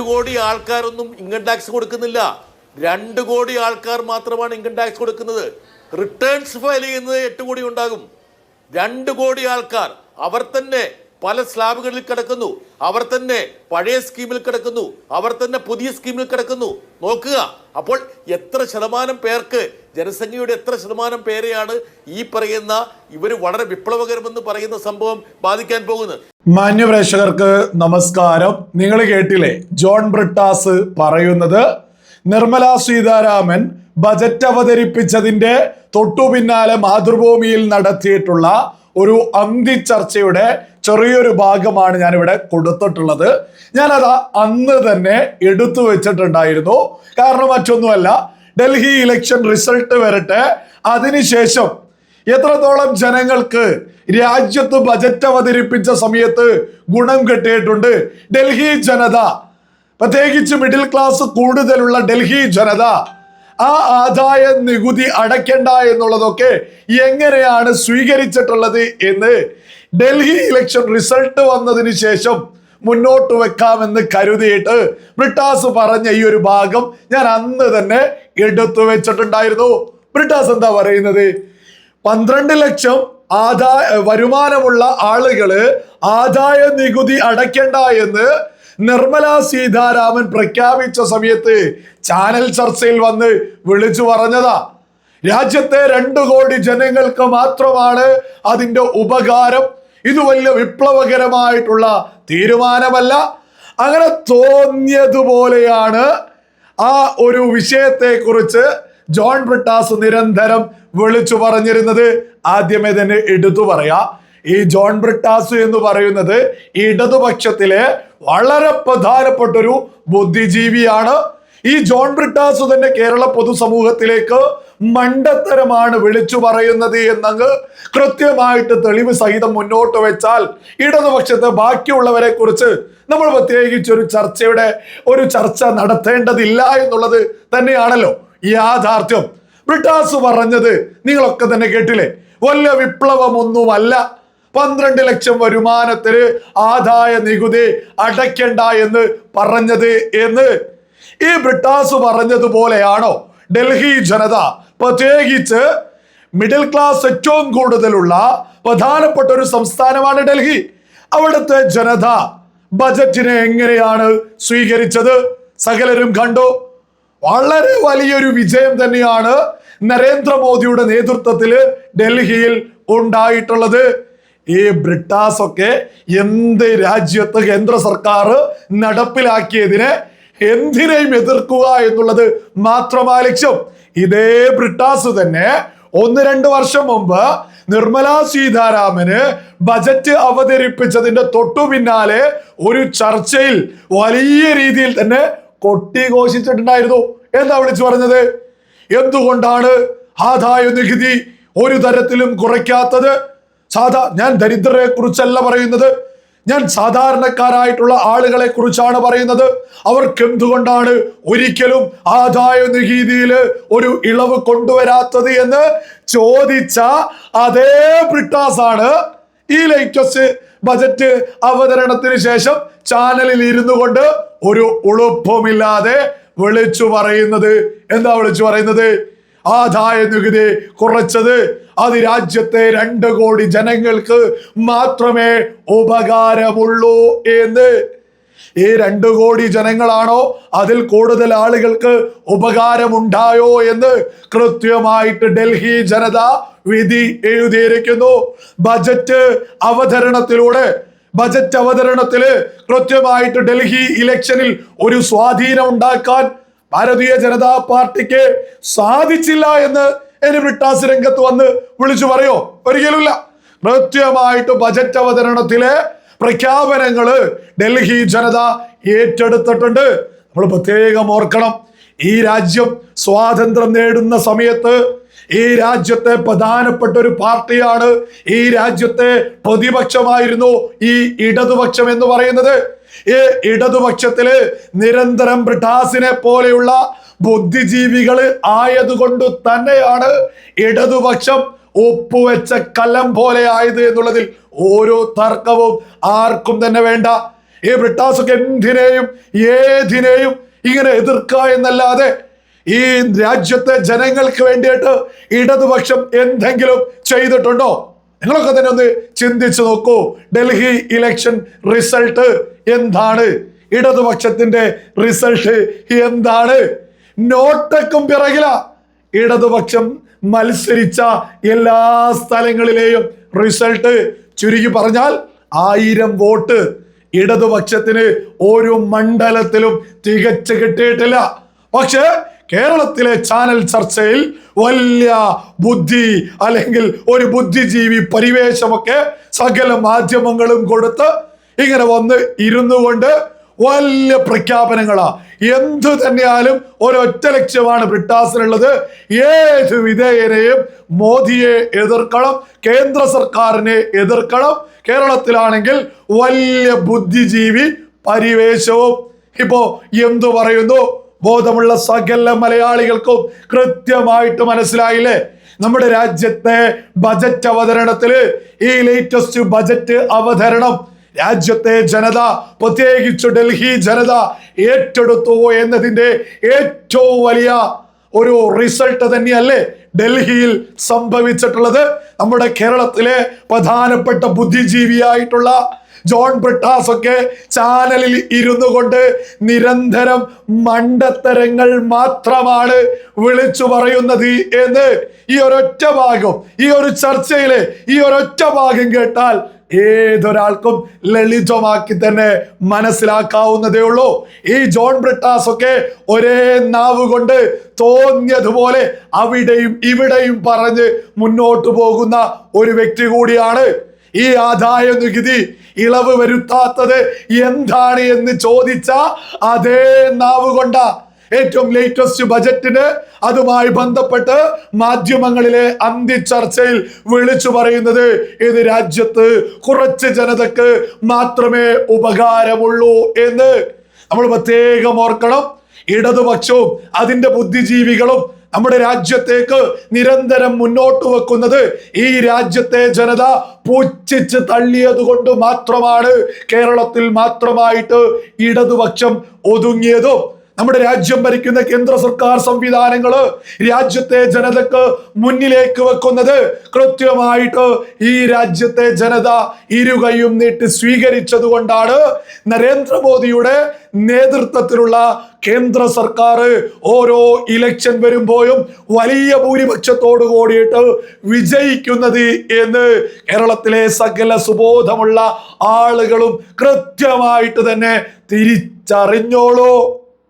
എട്ട് കോടി ആൾക്കാരൊന്നും ഇൻകം ടാക്സ് കൊടുക്കുന്നില്ല. രണ്ട് കോടി ആൾക്കാർ മാത്രമാണ് ഇൻകം ടാക്സ് കൊടുക്കുന്നത്. റിട്ടേൺസ് ഫയൽ ചെയ്യുന്നത് എട്ട് കോടി ഉണ്ടാകും. രണ്ട് കോടി ആൾക്കാർ അവർ തന്നെ പല സ്ലാബുകളിൽ കിടക്കുന്നു. അവർ തന്നെ പഴയ സ്കീമിൽ കിടക്കുന്നു. അവർ തന്നെ പുതിയ സ്കീമിൽ കിടക്കുന്നു. നോക്കുക. അപ്പോൾ എത്ര ശതമാനം പേർക്ക് ജനസംഖ്യയുടെ എത്ര ശതമാനം പേരെയാണ് ഈ പറയുന്ന ഇവർ വളരെ വിപ്ലവകരമെന്ന് പറയുന്ന സംഭവം ബാധിക്കാൻ പോകുന്നത്. മാന്യപ്രേക്ഷകർക്ക് നമസ്കാരം. നിങ്ങൾ കേട്ടില്ലേ? ജോൺ ബ്രിട്ടാസ് പറയുന്നത് നിർമ്മല സീതാരാമൻ ബജറ്റ് അവതരിപ്പിച്ചതിന്റെ തൊട്ടു പിന്നാലെ മാതൃഭൂമിയിൽ നടത്തിയിട്ടുള്ള ഒരു അന്തി ചർച്ചയുടെ ചെറിയൊരു ഭാഗമാണ് ഞാനിവിടെ കൊടുത്തിട്ടുള്ളത്. ഞാനത് അന്ന് തന്നെ എടുത്തു വെച്ചിട്ടുണ്ടായിരുന്നു. കാരണം മറ്റൊന്നുമല്ല ഡൽഹി ഇലക്ഷൻ റിസൾട്ട് വരട്ടെ. അതിനുശേഷം എത്രത്തോളം ജനങ്ങൾക്ക് രാജ്യത്ത് ബജറ്റ് അവതരിപ്പിച്ച സമയത്ത് ഗുണം കിട്ടിയിട്ടുണ്ട്? ഡൽഹി ജനത പ്രത്യേകിച്ച് മിഡിൽ ക്ലാസ് കൂടുതലുള്ള ഡൽഹി ജനത ആ ആദായ നികുതി അടയ്ക്കണ്ട എന്നുള്ളതൊക്കെ എങ്ങനെയാണ് സ്വീകരിച്ചിട്ടുള്ളത് എന്ന് ഡൽഹി ഇലക്ഷൻ റിസൾട്ട് വന്നതിന് ശേഷം മുന്നോട്ട് വെക്കാമെന്ന് കരുതിയിട്ട് ബ്രിട്ടാസ് പറഞ്ഞ ഈ ഒരു ഭാഗം ഞാൻ അന്ന് തന്നെ എടുത്തു വെച്ചിട്ടുണ്ടായിരുന്നു ബ്രിട്ടാസ് എന്താ പറയുന്നത്? പന്ത്രണ്ട് ലക്ഷം ആദായ വരുമാനമുള്ള ആളുകൾ ആദായ നികുതി അടയ്ക്കണ്ട എന്ന് നിർമ്മല സീതാരാമൻ പ്രഖ്യാപിച്ച സമയത്ത് ചാനൽ ചർച്ചയിൽ വന്ന് വിളിച്ചു പറഞ്ഞതാ. രാജ്യത്തെ രണ്ടു കോടി ജനങ്ങൾക്ക് മാത്രമാണ് അതിന്റെ ഉപകാരം. ഇത് വലിയ വിപ്ലവകരമായിട്ടുള്ള തീരുമാനമല്ല. അങ്ങനെ തോന്നിയതുപോലെയാണ് ആ ഒരു വിഷയത്തെക്കുറിച്ച് ജോൺ ബ്രിട്ടാസ് നിരന്തരം വിളിച്ചു പറഞ്ഞിരുന്നത് ആദ്യമേ തന്നെ എടുത്തു പറയാ. ഈ ജോൺ ബ്രിട്ടാസ് എന്ന് പറയുന്നത് ഇടതുപക്ഷത്തിലെ വളരെ പ്രധാനപ്പെട്ട ഒരു ബുദ്ധിജീവിയാണ്. ഈ ജോൺ ബ്രിട്ടാസ് തന്നെ കേരള പൊതുസമൂഹത്തിലേക്ക് മണ്ടത്തരമാണ് വിളിച്ചു പറയുന്നത് എന്നങ്ങ് കൃത്യമായിട്ട് തെളിവ് സഹിതം മുന്നോട്ട് വെച്ചാൽ ഇടതുപക്ഷത്തെ ബാക്കിയുള്ളവരെ കുറിച്ച് നമ്മൾ പ്രത്യേകിച്ച് ഒരു ചർച്ചയുടെ ഒരു ചർച്ച നടത്തേണ്ടതില്ല എന്നുള്ളത് തന്നെയാണല്ലോ. യാഥാർത്ഥ്യം. ബ്രിട്ടാസ് പറഞ്ഞത് നിങ്ങളൊക്കെ തന്നെ കേട്ടില്ലേ? വല്ല വിപ്ലവമൊന്നുമല്ല. പന്ത്രണ്ട് ലക്ഷം വരുമാനത്തിന് ആദായ നികുതി അടയ്ക്കണ്ട എന്ന് പറഞ്ഞത് എന്ന്. ഈ ബ്രിട്ടാസ് പറഞ്ഞതുപോലെയാണോ? ഡൽഹി ജനത പ്രത്യേകിച്ച് മിഡിൽ ക്ലാസ് ഏറ്റവും കൂടുതലുള്ള പ്രധാനപ്പെട്ട ഒരു സംസ്ഥാനമാണ് ഡൽഹി. അവിടുത്തെ ജനത ബജറ്റിനെ എങ്ങനെയാണ് സ്വീകരിച്ചത്? സകലരും കണ്ടു. വളരെ വലിയൊരു വിജയം തന്നെയാണ് നരേന്ദ്രമോദിയുടെ നേതൃത്വത്തിൽ ഡൽഹിയിൽ ഉണ്ടായിട്ടുള്ളത്. ഈ ബ്രിട്ടാസ് ഒക്കെ എന്ത് രാജ്യത്ത് കേന്ദ്ര സർക്കാർ നടപ്പിലാക്കിയതിനെ എന്തിനേയും എതിർക്കുക എന്നുള്ളത് മാത്രമാ ലക്ഷ്യം. ഇതേ ബ്രിട്ടാസ് തന്നെ ഒന്ന് രണ്ട് വർഷം മുമ്പ് നിർമ്മല സീതാരാമന് ബജറ്റ് അവതരിപ്പിച്ചതിന്റെ തൊട്ടു പിന്നാലെ ഒരു ചർച്ചയിൽ വലിയ രീതിയിൽ തന്നെ കൊട്ടിഘോഷിച്ചിട്ടുണ്ടായിരുന്നു. എന്താ വിളിച്ചു പറഞ്ഞത്? എന്തുകൊണ്ടാണ് ആദായ നികുതി ഒരു തരത്തിലും കുറയ്ക്കാത്തത്? സാധാ ഞാൻ ദരിദ്രരെ കുറിച്ചല്ല പറയുന്നത്. ഞാൻ സാധാരണക്കാരായിട്ടുള്ള ആളുകളെ കുറിച്ചാണ് പറയുന്നത്. അവർക്ക് എന്തുകൊണ്ടാണ് ഒരിക്കലും ആദായ നികുതിയിൽ ഒരു ഇളവ് കൊണ്ടുവരാത്തത് എന്ന് ചോദിച്ച അതേ ബ്രിട്ടാസാണ് ഈ ലേറ്റസ്റ്റ് ബജറ്റ് അവതരണത്തിന് ശേഷം ചാനലിൽ ഇരുന്നു കൊണ്ട് ഒരു ഉളുപ്പുമില്ലാതെ വിളിച്ചു പറയുന്നത്. എന്താ വിളിച്ചു പറയുന്നത്? ആദായ നികുതി കുറച്ചത്. അത് രാജ്യത്തെ രണ്ട് കോടി ജനങ്ങൾക്ക് മാത്രമേ ഉപകാരമുള്ളൂ എന്ന്. ഈ രണ്ട് കോടി ജനങ്ങളാണോ അതിൽ കൂടുതൽ ആളുകൾക്ക് ഉപകാരമുണ്ടായോ എന്ന് കൃത്യമായിട്ട് ഡൽഹി ജനത വിധി എഴുതിയിരിക്കുന്നു. ബജറ്റ് അവതരണത്തിലൂടെ ബജറ്റ് അവതരണത്തിൽ കൃത്യമായിട്ട് ഡൽഹി ഇലക്ഷനിൽ ഒരു സ്വാധീനം ഉണ്ടാക്കാൻ ഭാരതീയ ജനതാ പാർട്ടിക്ക് സാധിച്ചില്ല എന്ന് എനി ബ്രിട്ടാസ് രംഗത്ത് വന്ന് വിളിച്ചു പറയോ? ഒരിക്കലുമില്ല. കൃത്യമായിട്ട് ബജറ്റ് അവതരണത്തിലെ പ്രഖ്യാപനങ്ങൾ ഡൽഹി ജനത ഏറ്റെടുത്തിട്ടുണ്ട്. നമ്മൾ പ്രത്യേകം ഓർക്കണം. ഈ രാജ്യം സ്വാതന്ത്ര്യം നേടുന്ന സമയത്ത് ഈ രാജ്യത്തെ പ്രധാനപ്പെട്ട ഒരു പാർട്ടിയാണ്. ഈ രാജ്യത്തെ പ്രതിപക്ഷമായിരുന്നു ഈ ഇടതുപക്ഷം എന്ന് പറയുന്നത്. ഈ ഇടതുപക്ഷത്തിൽ നിരന്തരം ബ്രിട്ടാസിനെ പോലെയുള്ള ബുദ്ധിജീവികൾ ആയതുകൊണ്ട് തന്നെയാണ് ഇടതുപക്ഷം ഒപ്പുവെച്ച കലം പോലെ ആയത് എന്നുള്ളതിൽ ഓരോ തർക്കവും ആർക്കും തന്നെ വേണ്ട. ഈ ബ്രിട്ടാസൊക്കെ എന്തിനേയും ഏതിനേയും ഇങ്ങനെ എതിർക്കുക എന്നല്ലാതെ ഈ രാജ്യത്തെ ജനങ്ങൾക്ക് വേണ്ടിയിട്ട് ഇടതുപക്ഷം എന്തെങ്കിലും ചെയ്തിട്ടുണ്ടോ? നിങ്ങളൊക്കെ തന്നെ ഒന്ന് ചിന്തിച്ചു നോക്കൂ. ഡൽഹി ഇലക്ഷൻ റിസൾട്ട് എന്താണ്? ഇടതുപക്ഷത്തിന്റെ റിസൾട്ട് എന്താണ്? നോട്ടക്കും പിറകില ഇടതുപക്ഷം മത്സരിച്ച എല്ലാ സ്ഥലങ്ങളിലെയും റിസൾട്ട്. ചുരുക്കി പറഞ്ഞാൽ ആയിരം വോട്ട് ഇടതുപക്ഷത്തിന് ഒരു മണ്ഡലത്തിലും തികച്ചു കിട്ടിയിട്ടില്ല. പക്ഷേ കേരളത്തിലെ ചാനൽ ചർച്ചയിൽ വലിയ ബുദ്ധി അല്ലെങ്കിൽ ഒരു ബുദ്ധിജീവി പരിവേശമൊക്കെ സകല മാധ്യമങ്ങളും കൊടുത്ത് ഇങ്ങനെ വന്ന് ഇരുന്നു കൊണ്ട് വലിയ പ്രഖ്യാപനങ്ങളാ. എന്തു തന്നെയാലും ഒരൊറ്റ ലക്ഷ്യമാണ് ബ്രിട്ടാസിനുള്ളത്. ഏത് വിധേയനെയും മോദിയെ എതിർക്കണം കേന്ദ്ര സർക്കാരിനെ എതിർക്കണം. കേരളത്തിലാണെങ്കിൽ വലിയ ബുദ്ധിജീവി പരിവേശവും ഇപ്പോ എന്തു പറയുന്നു? ബോധമുള്ള സകല മലയാളികൾക്കും കൃത്യമായിട്ട് മനസ്സിലായില്ലേ? നമ്മുടെ രാജ്യത്തെ ബജറ്റ് അവതരണത്തിൽ ഈ ലേറ്റസ്റ്റ് ബജറ്റ് അവതരണം രാജ്യത്തെ ജനത പ്രത്യേകിച്ച് ഡൽഹി ജനത ഏറ്റെടുത്തു എന്നതിന്റെ ഏറ്റവും വലിയ ഒരു റിസൾട്ട് തന്നെയല്ലേ ഡൽഹിയിൽ സംഭവിച്ചിട്ടുള്ളത്. നമ്മുടെ കേരളത്തിലെ പ്രധാനപ്പെട്ട ബുദ്ധിജീവിയായിട്ടുള്ള ജോൺ ബ്രിട്ടാസ് ഒക്കെ ചാനലിൽ ഇരുന്നു കൊണ്ട് നിരന്തരം മണ്ടത്തരങ്ങൾ മാത്രമാണ് വിളിച്ചു പറയുന്നത് എന്ന് ഈ ഒരൊറ്റ ഭാഗം ഈ ഒരു ചർച്ചയിലെ ഈ ഒരൊറ്റ ഭാഗം കേട്ടാൽ ഏതൊരാൾക്കും ലളിതമാക്കി തന്നെ മനസ്സിലാക്കാവുന്നതേ ഉള്ളൂ. ഈ ജോൺ ബ്രിട്ടാസ് ഒക്കെ ഒരേ നാവ് കൊണ്ട് തോന്നിയതുപോലെ അവിടെയും ഇവിടെയും പറഞ്ഞ് മുന്നോട്ടു പോകുന്ന ഒരു വ്യക്തി കൂടിയാണ് ഈ ആദായ നികുതി ഇളവ് വരുത്താത്തത് എന്താണ് എന്ന് ചോദിച്ച അതേ നാവ് കൊണ്ട ഏറ്റവും ലേറ്റസ്റ്റ് ബജറ്റിന് അതുമായി ബന്ധപ്പെട്ട് മാധ്യമങ്ങളിലെ അന്തി ചർച്ചയിൽ വിളിച്ചു പറയുന്നത് ഇത് രാജ്യത്ത് കുറച്ച് ജനതക്ക് മാത്രമേ ഉപകാരമുള്ളൂ എന്ന്. നമ്മൾ പ്രത്യേകം ഓർക്കണം. ഇടതുപക്ഷവും അതിന്റെ ബുദ്ധിജീവികളും നമ്മുടെ രാജ്യത്തേക്ക് നിരന്തരം മുന്നോട്ട് വെക്കുന്നത് ഈ രാജ്യത്തെ ജനത പൂച്ഛിച്ച് തള്ളിയത് കൊണ്ട് മാത്രമാണ് കേരളത്തിൽ മാത്രമായിട്ട് ഇടതുപക്ഷം ഒതുങ്ങിയതും. നമ്മുടെ രാജ്യം ഭരിക്കുന്ന കേന്ദ്ര സർക്കാർ സംവിധാനങ്ങൾ രാജ്യത്തെ ജനതക്ക് മുന്നിലേക്ക് വെക്കുന്നത് കൃത്യമായിട്ട് ഈ രാജ്യത്തെ ജനത ഇരുകയും നീട്ടി സ്വീകരിച്ചത് കൊണ്ടാണ് നരേന്ദ്രമോദിയുടെ നേതൃത്വത്തിലുള്ള കേന്ദ്ര സർക്കാർ ഓരോ ഇലക്ഷൻ വരുമ്പോഴും വലിയ ഭൂരിപക്ഷത്തോടു കൂടിയിട്ട് വിജയിക്കുന്നത് എന്ന് കേരളത്തിലെ സകല സുബോധമുള്ള ആളുകളും കൃത്യമായിട്ട് തന്നെ തിരിച്ചറിഞ്ഞോളൂ.